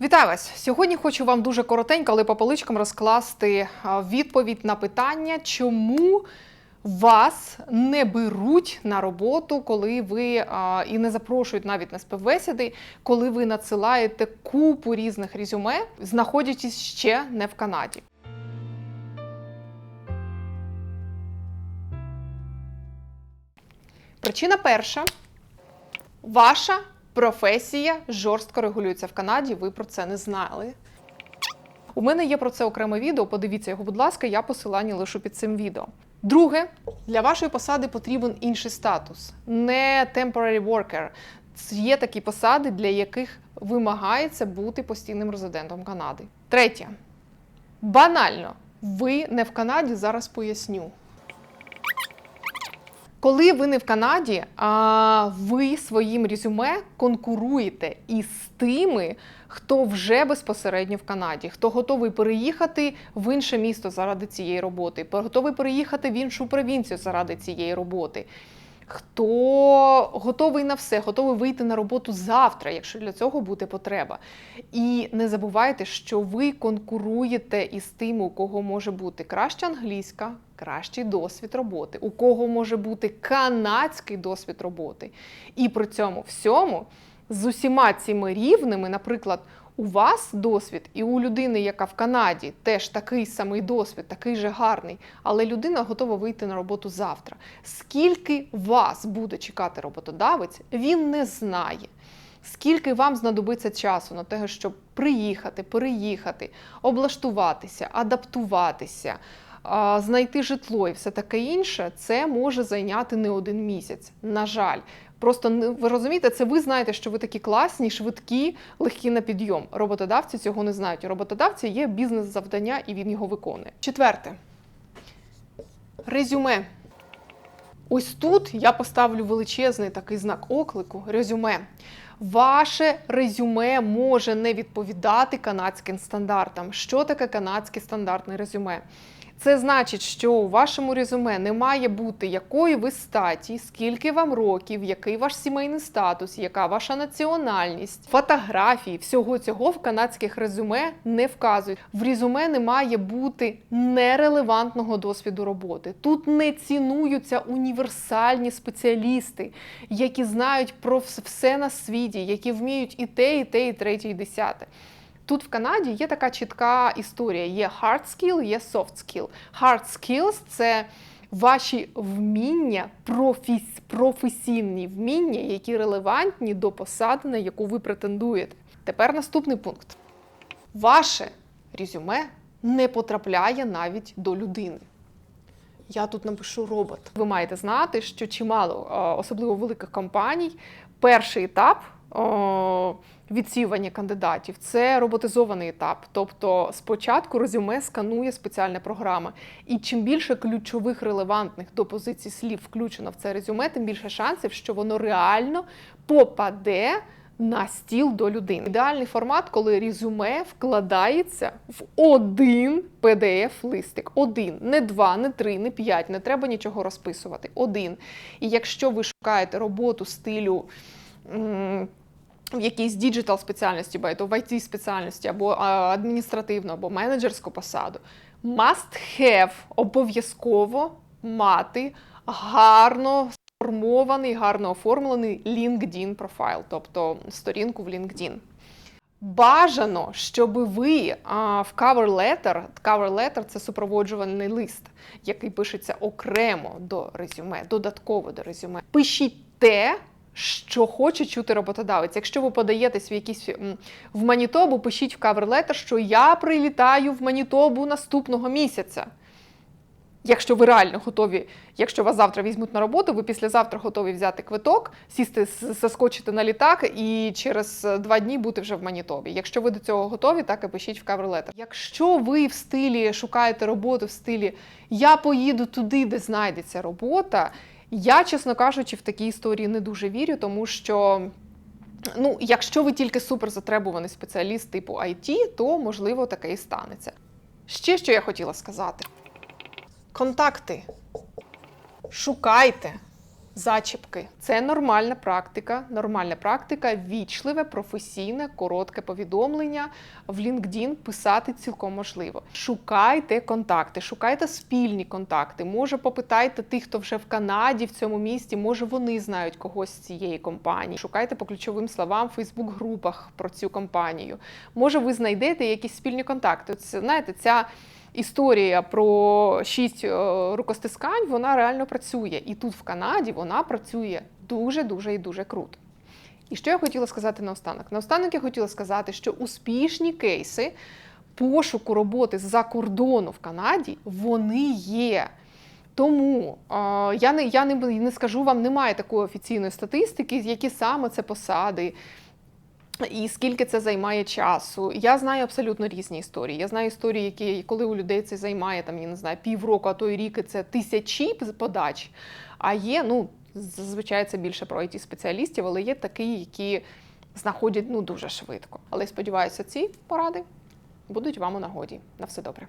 Вітаю вас! Сьогодні хочу вам дуже коротенько, але по поличкам розкласти відповідь на питання, чому вас не беруть на роботу, коли ви а, і не запрошують навіть на співбесіди, коли ви надсилаєте купу різних резюме, знаходячись ще не в Канаді. Причина перша. Ваша професія жорстко регулюється в Канаді. Ви про це не знали. У мене є про це окреме відео. Подивіться його, будь ласка, я посилання лишу під цим відео. Друге, для вашої посади потрібен інший статус, не temporary worker. Є такі посади, для яких вимагається бути постійним резидентом Канади. Третє. Банально, ви не в Канаді, зараз поясню. Коли ви не в Канаді, а ви своїм резюме конкуруєте із тими, хто вже безпосередньо в Канаді, хто готовий переїхати в інше місто заради цієї роботи, готовий переїхати в іншу провінцію заради цієї роботи. Хто готовий на все, готовий вийти на роботу завтра, якщо для цього буде потреба. І не забувайте, що ви конкуруєте із тими, у кого може бути краща англійська, кращий досвід роботи, у кого може бути канадський досвід роботи. І при цьому всьому з усіма цими рівними, наприклад, у вас досвід, і у людини, яка в Канаді, теж такий самий досвід, такий же гарний, але людина готова вийти на роботу завтра. Скільки вас буде чекати роботодавець, він не знає. Скільки вам знадобиться часу на те, щоб приїхати, переїхати, облаштуватися, адаптуватися, знайти житло і все таке інше, це може зайняти не один місяць. На жаль, просто ви розумієте, це ви знаєте, що ви такі класні, швидкі, легкі на підйом. Роботодавці цього не знають. У роботодавця є бізнес-завдання, і він його виконує. Четверте. Резюме. Ось тут я поставлю величезний такий знак оклику резюме. Ваше резюме може не відповідати канадським стандартам. Що таке канадське стандартне резюме? Це значить, що у вашому резюме не має бути якої ви статі, скільки вам років, який ваш сімейний статус, яка ваша національність, фотографії, всього цього в канадських резюме не вказують. В резюме не має бути нерелевантного досвіду роботи. Тут не цінуються універсальні спеціалісти, які знають про все на світі, які вміють і те, і те, і третє, і десяте. Тут в Канаді є така чітка історія: є hard skill, є soft skill. Hard skills – це ваші вміння, профіс, професійні вміння, які релевантні до посади, на яку ви претендуєте. Тепер наступний пункт. Ваше резюме не потрапляє навіть до людини. Я тут напишу робот. Ви маєте знати, що чимало, особливо великих компаній, перший етап відсіювання кандидатів це роботизований етап. Тобто спочатку резюме сканує спеціальна програма. І чим більше ключових релевантних до позицій слів включено в це резюме, тим більше шансів, що воно реально попаде на стіл до людини. Ідеальний формат, коли резюме вкладається в один PDF-листик. Один, не два, не три, не п'ять. Не треба нічого розписувати. Один. І якщо ви шукаєте роботу стилю. В якійсь діджитал спеціальності, бо в IT спеціальності, або адміністративну, або менеджерську посаду, must have обов'язково мати гарно сформований, гарно оформлений LinkedIn профайл, тобто сторінку в LinkedIn. Бажано, щоб ви а, в cover letter, cover letter – це супроводжувальний лист, який пишеться окремо до резюме, додатково до резюме. Пишіть те, що хоче чути роботодавець. Якщо ви подаєтесь в якісь в Манітобу, пишіть в letter, що я прилітаю в Манітобу наступного місяця. Якщо ви реально готові, якщо вас завтра візьмуть на роботу, ви післязавтра готові взяти квиток, сісти, с- заскочити на літак і через е, два дні бути вже в Манітобі. Якщо ви до цього готові, так і пишіть в letter. Якщо ви в стилі шукаєте роботу в стилі Я поїду туди, де знайдеться робота, я, чесно кажучи, в такі історії не дуже вірю, тому що. Ну, якщо ви тільки суперзатребуваний спеціаліст типу IT, то можливо таке і станеться. Ще що я хотіла сказати: контакти. Шукайте, Зачіпки це нормальна практика. Нормальна практика, вічливе, професійне, коротке повідомлення в LinkedIn писати цілком можливо. Шукайте контакти, шукайте спільні контакти. Може, попитайте тих, хто вже в Канаді, в цьому місті. Може, вони знають когось з цієї компанії. Шукайте по ключовим словам в Фейсбук-групах про цю компанію. Може, ви знайдете якісь спільні контакти. Це знаєте, ця історія про шість е, рукостискань, вона реально працює. І тут в Канаді вона працює дуже, дуже і дуже круто. І що я хотіла сказати наостанок? Наостанок я хотіла сказати, що успішні кейси пошуку роботи за кордону в Канаді вони є. Тому е, я не я не, не скажу вам, немає такої офіційної статистики, які саме це посади. І скільки це займає часу? Я знаю абсолютно різні історії. Я знаю історії, які коли у людей це займає там, я не знаю, півроку, а то й рік і це тисячі подач. А є, ну зазвичай це більше про it спеціалістів, але є такі, які знаходять ну дуже швидко. Але сподіваюся, ці поради будуть вам у нагоді. На все добре.